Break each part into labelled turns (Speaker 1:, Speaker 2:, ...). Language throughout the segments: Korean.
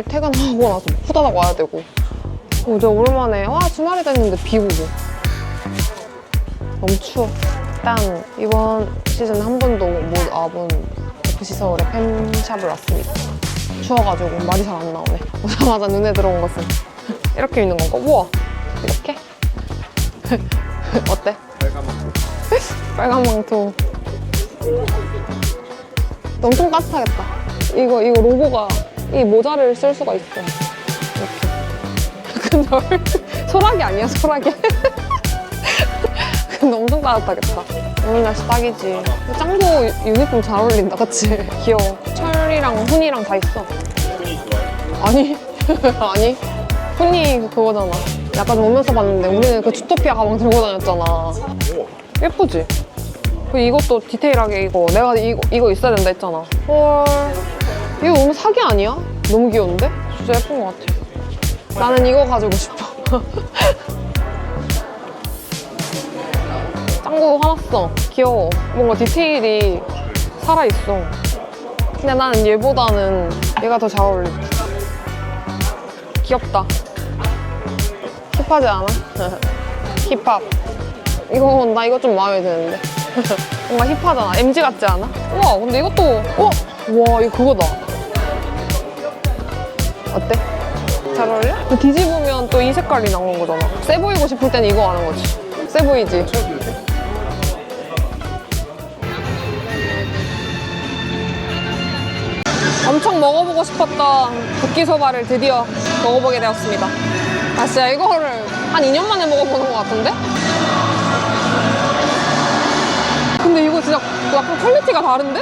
Speaker 1: 오늘 퇴근하고 나서 후다닥 와야 되고. 어제 오랜만에 와 주말이다 했는데 비 오고. 너무 추워. 일단 이번 시즌 한 번도 못 와본 FC 서울의 팬샵을 왔습니다. 추워가지고 말이 잘 안 나오네. 오자마자 눈에 들어온 것은 이렇게 있는 건가? 우와! 이렇게? 어때? 빨간 망토. 엄청 따뜻하겠다. 이거 이거 로고가 이 모자를 쓸 수가 있어 이렇게. 근데 얼- 소라기 아니야 소라기 근데 엄청 따뜻하겠다 오늘 날씨 딱이지. 짱구 유니폼 잘 어울린다 그치? 귀여워. 철이랑 훈이랑 다 있어. 아니 아니. 훈이 그거잖아. 약간 오면서 봤는데 우리는 그 주토피아 가방 들고 다녔잖아. 예쁘지? 그 이것도 디테일하게 이거 내가 이거, 이거 있어야 된다 했잖아. 헐 이거 너무 사기 아니야? 너무 귀여운데? 진짜 예쁜 것 같아. 나는 이거 가지고 싶어. 짱구 화났어. 귀여워. 뭔가 디테일이 살아있어. 근데 나는 얘보다는 얘가 더 잘 어울린다 귀엽다. 힙하지 않아? 힙합. 이거 나 이거 좀 마음에 드는데. 뭔가 힙하잖아. MG 같지 않아? 우와 근데 이것도 어? 와 이거 그거다 어때? 잘 어울려? 그 뒤집으면 또 이 색깔이 나오는 거잖아 세 보이고 싶을 땐 이거 하는 거지 세 보이지? 엄청 먹어보고 싶었던 붓기소바를 드디어 먹어보게 되었습니다 아 진짜 이거를 한 2년 만에 먹어보는 것 같은데? 근데 이거 진짜 약간 퀄리티가 다른데?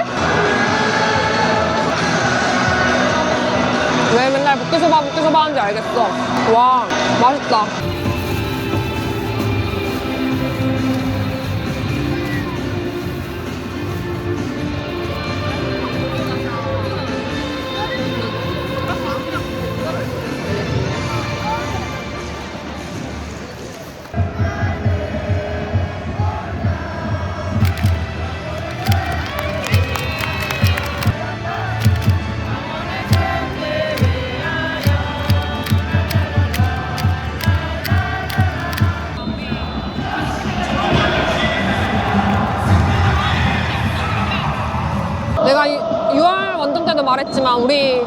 Speaker 1: 왜 맨날 붓기소바 붓기소바 하는지 알겠어. 와 맛있다 우리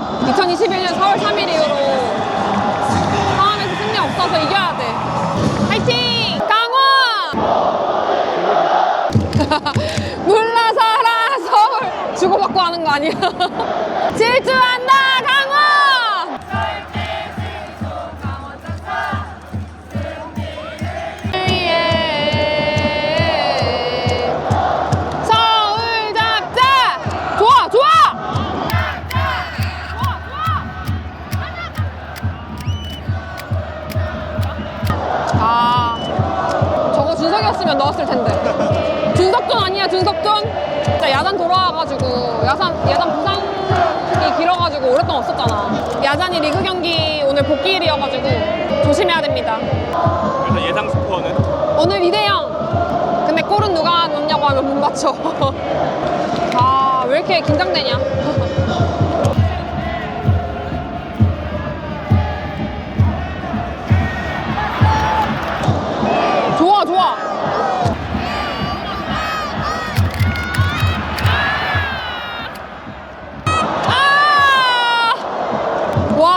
Speaker 1: 돌아와가지고, 야산, 야단 부상이 길어가지고 오랫동안 없었잖아. 야잔이 리그 경기 오늘 복귀일이어가지고 조심해야 됩니다.
Speaker 2: 그래서 예상 스코어는
Speaker 1: 오늘 2대0. 근데 골은 누가 넣냐고 하면 못 맞춰. 아, 왜 이렇게 긴장되냐?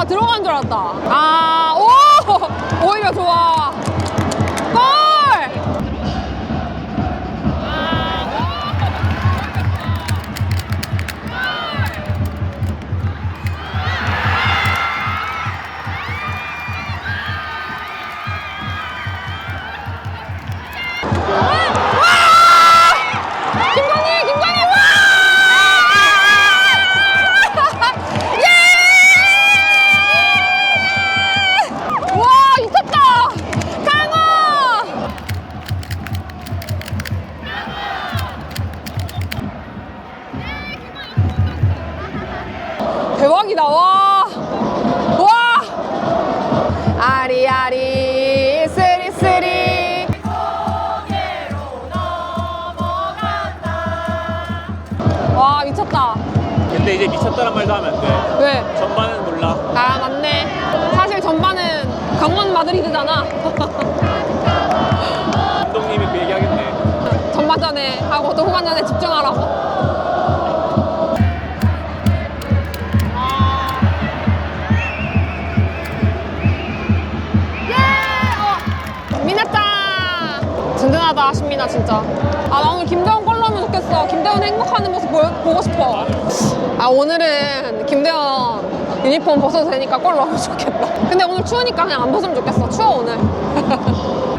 Speaker 1: 들어간 줄 알았다. 아, 오! 오히려 좋아. 대박이다, 와! 와! 아리아리, 쓰리쓰리. 와, 미쳤다.
Speaker 2: 근데 이제 미쳤다는 말도 하면 안 돼.
Speaker 1: 왜?
Speaker 2: 전반은 몰라.
Speaker 1: 아, 맞네. 강원 마드리드잖아.
Speaker 2: 감독님이 그 얘기하겠네.
Speaker 1: 전반전에 하고 또 후반전에 집중하라고. 든든하다, 신민아, 진짜. 아, 나 오늘 김대원 골 넣으면 좋겠어. 김대원 행복하는 모습 보, 보고 싶어. 아, 오늘은 김대원 유니폼 벗어도 되니까 골 넣으면 좋겠다. 근데 오늘 추우니까 그냥 안 벗으면 좋겠어. 추워, 오늘.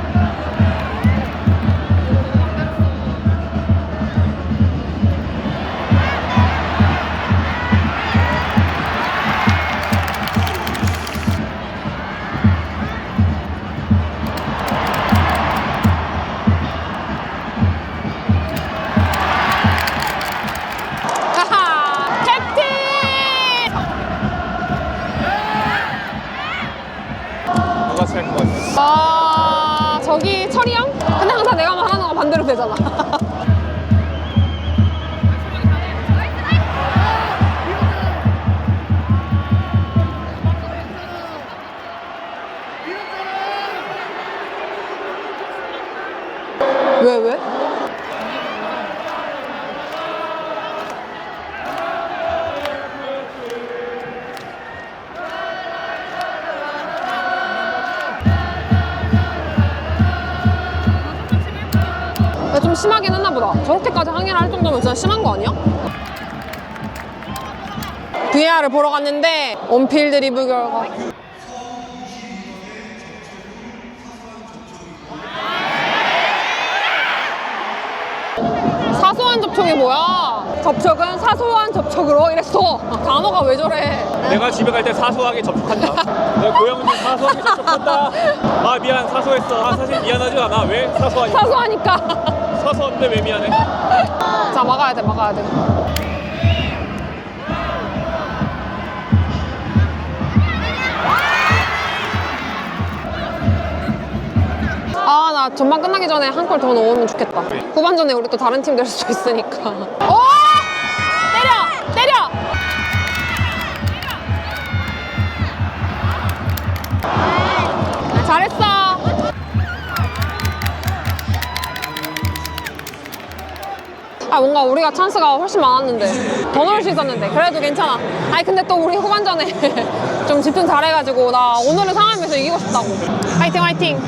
Speaker 1: 왜, 왜? 야, 좀 심하긴 했나 보다. 저렇게까지 항의를 할 정도면 진짜 심한 거 아니야? VAR을 보러 갔는데 온필 드 리뷰 결과 접촉이 뭐야? 접촉은 사소한 접촉으로 이랬어. 단어가 왜 저래?
Speaker 2: 내가 집에 갈 때 사소하게 접촉한다. 내가 고영은 사소하게 접촉한다. 아 미안 사소했어. 아 사실 미안하지 않아. 왜 사소하니까?
Speaker 1: 사소하니까.
Speaker 2: 사소한데 왜 미안해?
Speaker 1: 자 막아야 돼 막아야 돼. 아 나 전반 끝나기 전에 한 골 더 넣으면 좋겠다. 후반전에 우리 또 다른 팀 될 수도 있으니까. 오! 때려! 때려! 아, 잘했어. 아 뭔가 우리가 찬스가 훨씬 많았는데 더 넣을 수 있었는데 그래도 괜찮아 아니 근데 또 우리 후반전에 좀 집중 잘해가지고 나 오늘은 상암에서 이기고 싶다고 화이팅 화이팅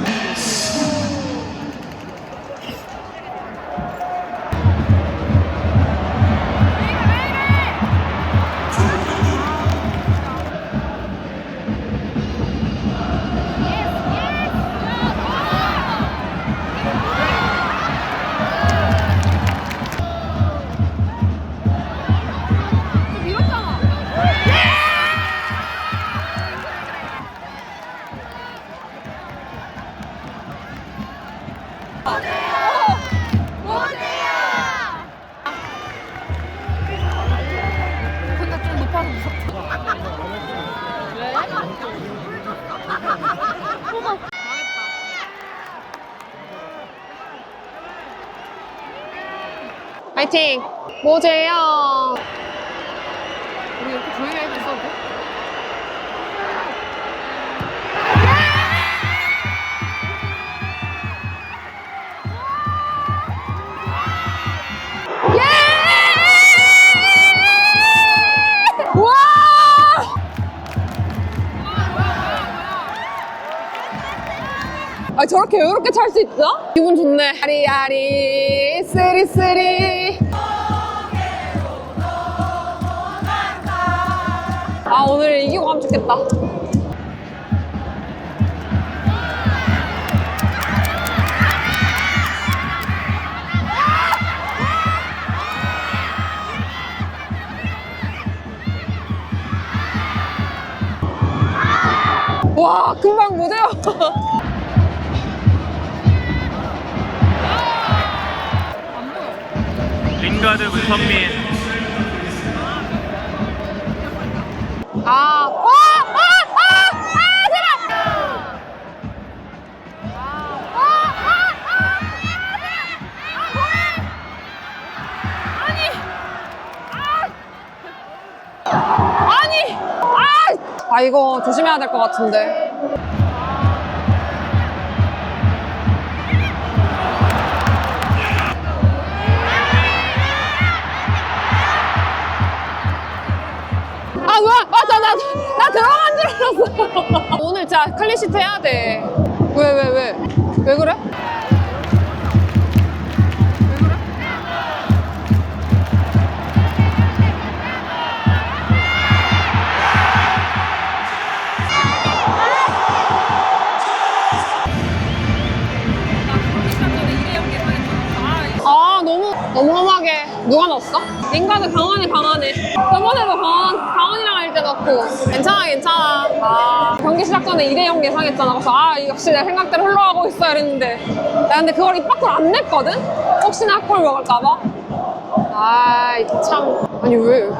Speaker 1: 화이팅 모재야 우리 이렇게 조용히 할수 있어도 돼? 예! 와! 아 저렇게 이렇게 찰 수 있어? 기분 좋네. 아리아리 쓰리쓰리. 아 오늘 이기고 가면 좋겠다. 와 금방 못해요.
Speaker 2: 링가드 문선민.
Speaker 1: 아 이거 조심해야 될 것 같은데. 아 뭐야? 맞아 나, 나 들어간 줄 알았어 오늘 진짜 클리시트 해야 돼왜 왜, 왜, 왜 그래? 험하게 누가 넣었어? 링가드 강원이 강하네 저번에도 강원, 강원이랑 할 때 넣고. 괜찮아 괜찮아. 아 경기 시작 전에 2대0 예상했잖아. 그래서 아 역시 내 생각대로 흘러가고 있어 이랬는데. 나 근데 그걸 입 밖으로 안 냈거든? 혹시나 골 먹을까봐? 아이 참. 아니 왜 뭐야?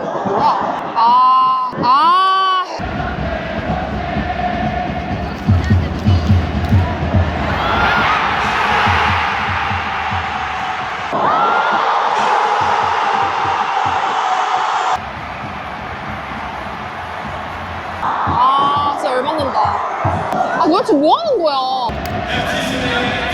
Speaker 1: 아 아. 아, 아, 도대체 뭐 하는 거야?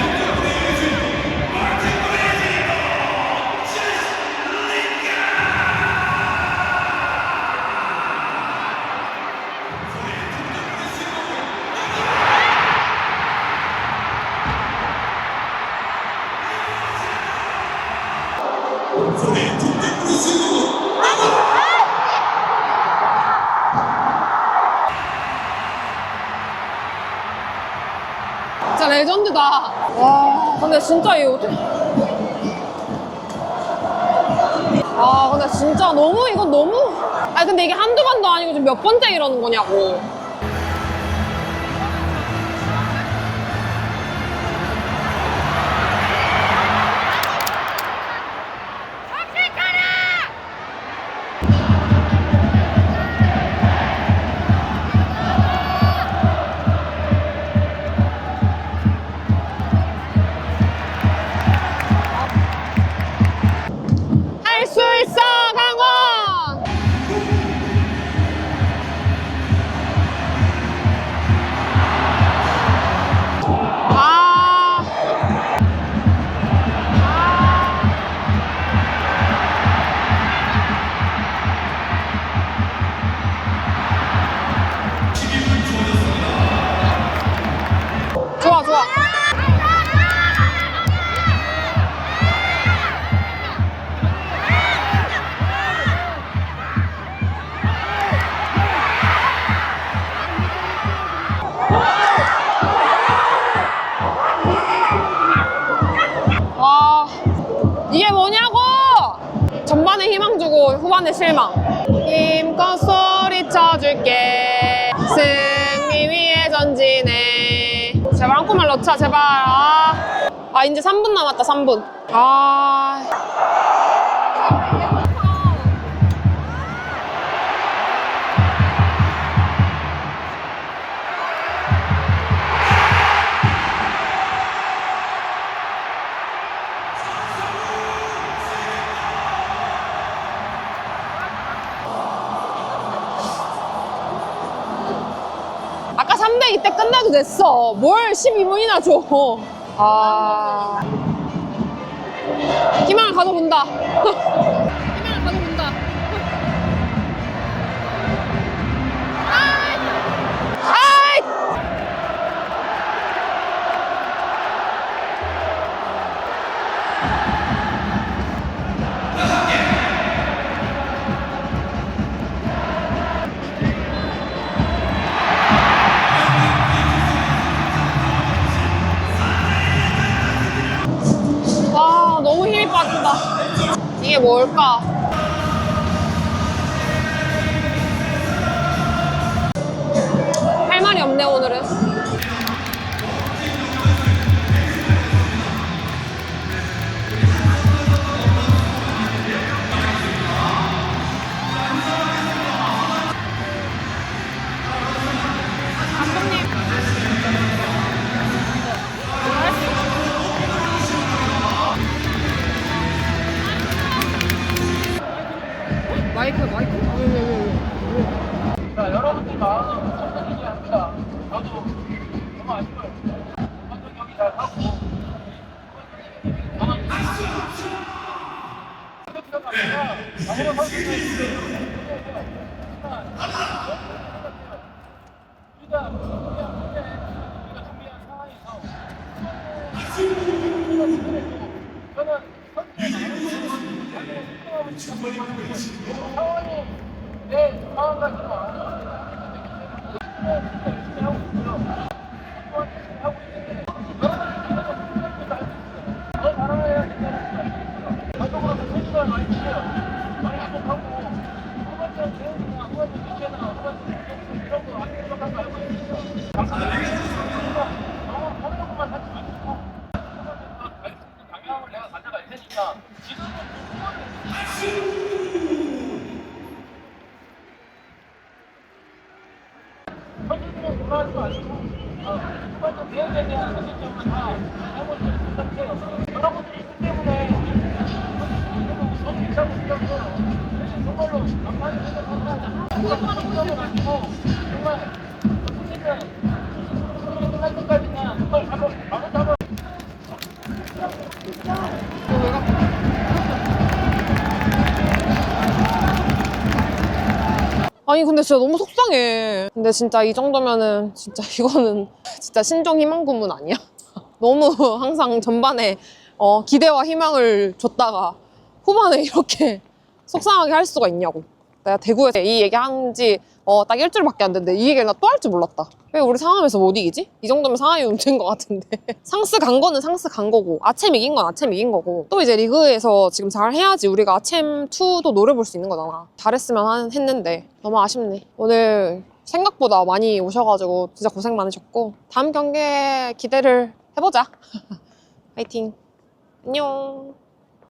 Speaker 1: 레전드다. 와, 근데 진짜 이거 어떻게. 아, 근데 진짜 너무, 이건 너무. 아니, 근데 이게 한두 번도 아니고 지금 몇 번째 이러는 거냐고. 실망. 힘껏 소리쳐줄게. 승리 위에 전진해. 제발 한 골만 넣자 제발. 아, 아 이제 3분 남았다 3분. 아 됐어. 뭘 12분이나 줘. 아. 희망을 가져본다. 이게 뭘까? 할 말이 없네, 오늘은. 자, Não,
Speaker 2: não. 여러분들이 있기 때문에 저도 괜찮고 생각해요.
Speaker 1: 아니 근데 진짜 너무 속상해. 근데 진짜 이 정도면은 진짜 이거는 진짜 신종 희망 고문 아니야? 너무 항상 전반에 어, 기대와 희망을 줬다가 후반에 이렇게 속상하게 할 수가 있냐고. 내가 대구에서 이 얘기 한지 어, 딱 일주일밖에 안 됐는데 이 얘기를 나 또 할 줄 몰랐다. 왜 우리 상암에서 못 이기지? 이 정도면 상암이 움직인 것 같은데. 상스 간 거는 상스 간 거고 아챔 이긴 건 아챔 이긴 거고 또 이제 리그에서 지금 잘 해야지 우리가 아챔 2도 노려볼 수 있는 거잖아. 잘했으면 한- 했는데 너무 아쉽네. 오늘 생각보다 많이 오셔가지고 진짜 고생 많으셨고 다음 경기에 기대를 해보자. 파이팅. 안녕.